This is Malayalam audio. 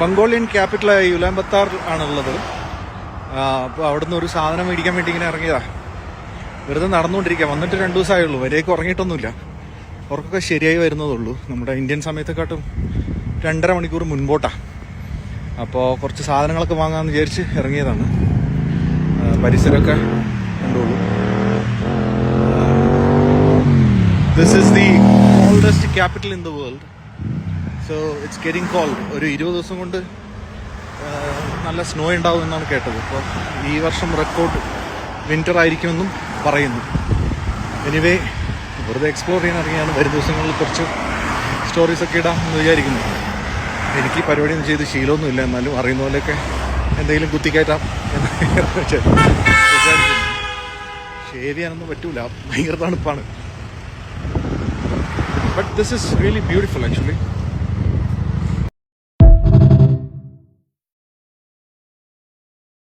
മംഗോളിയൻ ക്യാപിറ്റലായ യുലാംബത്താർ ആണുള്ളത്. അപ്പോൾ അവിടുന്ന് ഒരു സാധനം മേടിക്കാൻ വേണ്ടി ഇങ്ങനെ ഇറങ്ങിയതാ. വെറുതെ നടന്നുകൊണ്ടിരിക്കുക വന്നിട്ട് രണ്ടു ദിവസമായുള്ളൂ വരെയൊക്കെ ഉറങ്ങിയിട്ടൊന്നുമില്ല. ഉറക്കൊക്കെ ശരിയായി വരുന്നതുള്ളൂ നമ്മുടെ ഇന്ത്യൻ സമയത്തെക്കാട്ടും രണ്ടര മണിക്കൂർ മുൻപോട്ടാണ് അപ്പോൾ കുറച്ച് സാധനങ്ങളൊക്കെ വാങ്ങാമെന്ന് വിചാരിച്ച് ഇറങ്ങിയതാണ്. പരിസരമൊക്കെ കണ്ടുള്ളൂ this is the oldest capital in the world so it's getting cold ഒരു ഇരുപത് ദിവസം കൊണ്ട് നല്ല സ്നോ ഉണ്ടാവും എന്നാണ് കേട്ടത്. അപ്പോൾ ഈ വർഷം റെക്കോർഡ് വിന്റർ ആയിരിക്കുമെന്നും പറയുന്നു. എനിവേ വെറുതെ എക്സ്പ്ലോർ ചെയ്യാൻ ഇറങ്ങിയാണ്. വരും ദിവസങ്ങളിൽ കുറച്ച് സ്റ്റോറീസൊക്കെ ഇടാം എന്ന് വിചാരിക്കുന്നു. എനിക്ക് പരിപാടി പരിപാടിയൊന്നും ചെയ്ത് ശീലമൊന്നും ഇല്ല. എന്നാലും അറിയുന്ന പോലെയൊക്കെ എന്തെങ്കിലും കുത്തിക്കയറ്റാം എന്ന് വിചാരിക്കുന്നു. ഷേവ് പറ്റൂല. ഭയങ്കര തണുപ്പാണ്. But this is really beautiful actually